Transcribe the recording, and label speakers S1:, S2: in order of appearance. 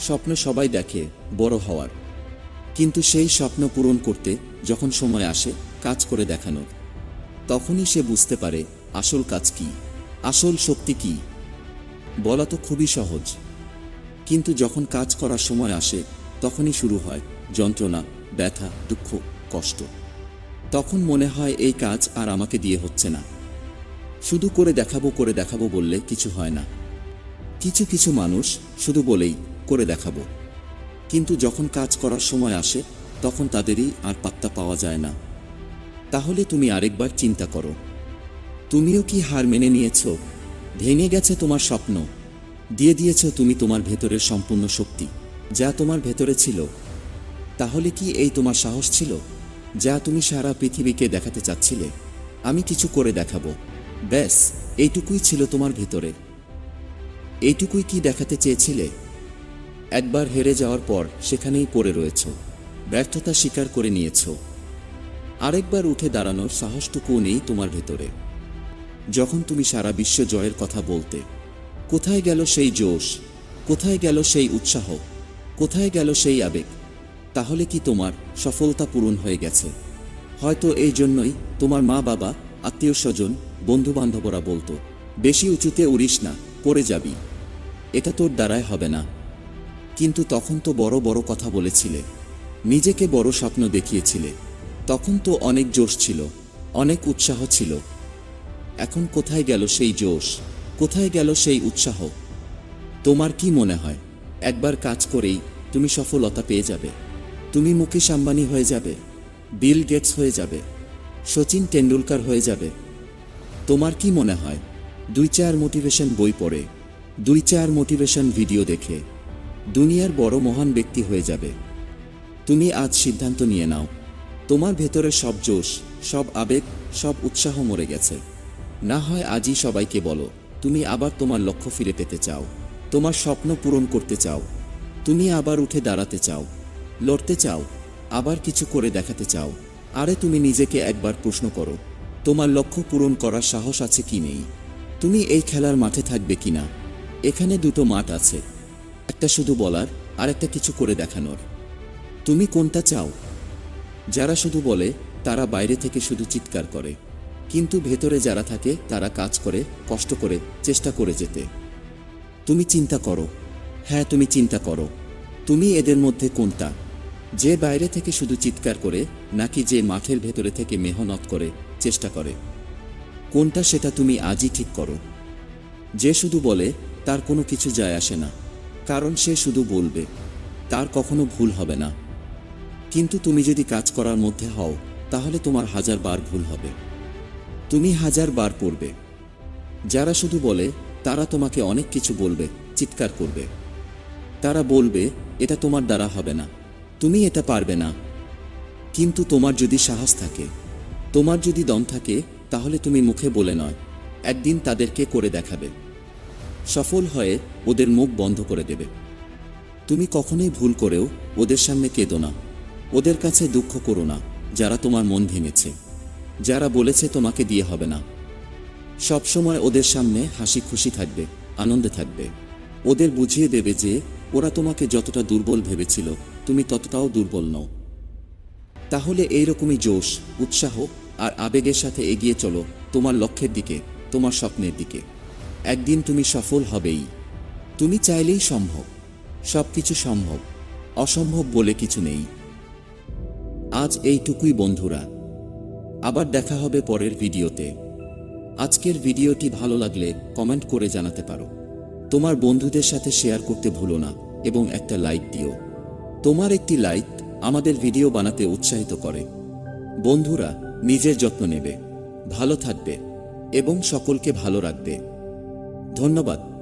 S1: স্বপ্ন সবাই দেখে, বড় হওয়ার। কিন্তু সেই স্বপ্ন পূরণ করতে যখন সময় আসে, কাজ করে দেখানোর। তখনই সে বুঝতে পারে, আসল কাজ কি? আসল শক্তি কি? বলা তো খুবই সহজ। কিন্তু যখন কাজ করার সময় আসে, তখনই শুরু হয় যন্ত্রণা, ব্যথা, দুঃখ, কষ্ট। তখন মনে হয়, এই কাজ আর আমাকে দিয়ে হচ্ছে না। শুধু করে দেখাবো করে দেখাবো বললে কিছু হয় না। কিছু কিছু মানুষ শুধু বলেই করে দেখাবো। কিন্তু যখন কাজ করার সময় আসে, তখন তাদেরই আর পাত্তা পাওয়া যায় না। তাহলে তুমি আরেকবার চিন্তা করো। তুমিও কি হার মেনে নিয়েছ? ভেঙে গেছে তোমার স্বপ্ন। দিয়ে দিয়েছ তুমি তোমার ভেতরের সম্পূর্ণ শক্তি, যা তোমার ভেতরে ছিল। তাহলে কি এই তোমার সাহস ছিল? যা তুমি সারা পৃথিবীকে দেখাতে চাচ্ছিলে। আমি কিছু করে দেখাবো। ব্যাস, এইটুকুই ছিল তোমার ভেতরে। এইটুকুই কি দেখাতে চেয়েছিলে? একবার হেরে যাওয়ার পর সেখানেই পড়ে রয়েছ। ব্যর্থতা স্বীকার করে নিয়েছ। আরেকবার উঠে দাঁড়ানোর সাহসটুকুও নেই তোমার ভেতরে। যখন তুমি সারা বিশ্ব জয়ের কথা বলতে, কোথায় গেল সেই জোশ? কোথায় গেল সেই উৎসাহ? কোথায় গেল সেই আবেগ? তাহলে কি তোমার সফলতা পূরণ হয়ে গেছে? হয়তো এই জন্যই তোমার মা বাবা, আত্মীয় স্বজন বন্ধু বান্ধবরা বলতো, বেশি উঁচুতে উড়িস না, পড়ে যাবি। এটা তোর দ্বারাই হবে না। কিন্তু তখন তো বড় বড় কথা বলেছিলে। নিজেকে বড় স্বপ্ন দেখিয়েছিলে। তখন তো অনেক জোশ ছিল, অনেক উৎসাহ ছিল। এখন কোথায় গেল সেই জোশ? কোথায় গেল সেই উৎসাহ? তোমার কি মনে হয়? একবার কাজ করেই তুমি সফলতা পেয়ে যাবে। তুমি মুকেশ আম্বানি হয়ে যাবে। বিল গেটস হয়ে যাবে। সচিন টেন্ডুলকার হয়ে যাবে। তোমার কি মনে হয়? দুই চার মোটিভেশন বই পড়ে, দুই চার মোটিভেশন ভিডিও দেখে। দুনিয়ার বড় মহান ব্যক্তি হয়ে যাবে। তুমি আজ সিদ্ধান্ত নিয়ে নাও। তোমার ভেতরে সব জোশ, সব আবেগ, সব উৎসাহ মরে গেছে। না হয় আজই সবাইকে বলো, তুমি আবার তোমার লক্ষ্য ফিরে পেতে চাও। তোমার স্বপ্ন পূরণ করতে চাও। তুমি আবার উঠে দাঁড়াতে চাও। লড়তে চাও। আবার কিছু করে দেখাতে চাও। আরে তুমি নিজেকে একবার প্রশ্ন করো, তোমার লক্ষ্য পূরণ করার সাহস আছে কি নেই? তুমি এই খেলার মাঠে থাকবে কিনা? এখানে দুটো মাঠ আছে। একটা শুধু বলার আর একটা কিছু করে দেখানোর। তুমি কোনটা চাও? যারা শুধু বলে, তারা বাইরে থেকে শুধু চিৎকার করে। কিন্তু ভেতরে যারা থাকে, তারা কাজ করে, কষ্ট করে, চেষ্টা করে যেতে। তুমি চিন্তা করো। হ্যাঁ তুমি চিন্তা করো। তুমি এদের মধ্যে কোনটা? যে বাইরে থেকে শুধু চিৎকার করে, নাকি যে মাঠের ভেতরে থেকে মেহনত করে, চেষ্টা করে? কোনটা সেটা তুমি আজই ঠিক করো। যে শুধু বলে, তার কোনো কিছু যায় আসে না। কারণ সে শুধু বলবে, তার কখনো ভুল হবে না। কিন্তু তুমি যদি কাজ করার মধ্যে হও, তাহলে তোমার হাজার বার ভুল হবে। তুমি হাজার বার পড়বে। যারা শুধু বলে, তারা তোমাকে অনেক কিছু বলবে, চিৎকার করবে। তারা বলবে, এটা তোমার দ্বারা হবে না। তুমি এটা পারবে না। কিন্তু তোমার যদি সাহস থাকে, তোমার যদি দম থাকে, তাহলে তুমি মুখে বলে নয়, একদিন তাদেরকে করে দেখাবে। সফল হয়ে ওদের মুখ বন্ধ করে দেবে। তুমি কখনোই ভুল করেও ওদের সামনে কেঁদো না। ওদের কাছে দুঃখ করো না, যারা তোমার মন ভেঙেছে। যারা বলেছে তোমাকে দিয়ে হবে না। সবসময় ওদের সামনে হাসি খুশি থাকবে, আনন্দে থাকবে। ওদের বুঝিয়ে দেবে যে, ওরা তোমাকে যতটা দুর্বল ভেবেছিল, তুমি ততটাও দুর্বল নও। তাহলে এইরকমই জোশ, উৎসাহ আর আবেগের সাথে এগিয়ে চলো তোমার লক্ষ্যের দিকে, তোমার স্বপ্নের দিকে। একদিন তুমি সফল হবেই। তুমি চাইলেই সম্ভব। সব কিছু সম্ভব। অসম্ভব বলে কিছু নেই। আজ এইটুকুই বন্ধুরা। আবার দেখা হবে পরের ভিডিওতে। আজকের ভিডিওটি ভালো লাগলে কমেন্ট করে জানাতে পারো। তোমার বন্ধুদের সাথে শেয়ার করতে ভুলো না এবং একটা লাইক দিও। তোমার একটি লাইক আমাদের ভিডিও বানাতে উৎসাহিত করে। বন্ধুরা, নিজের যত্ন নেবে। ভালো থাকবে এবং সকলকে ভালো রাখবে। ধন্যবাদ।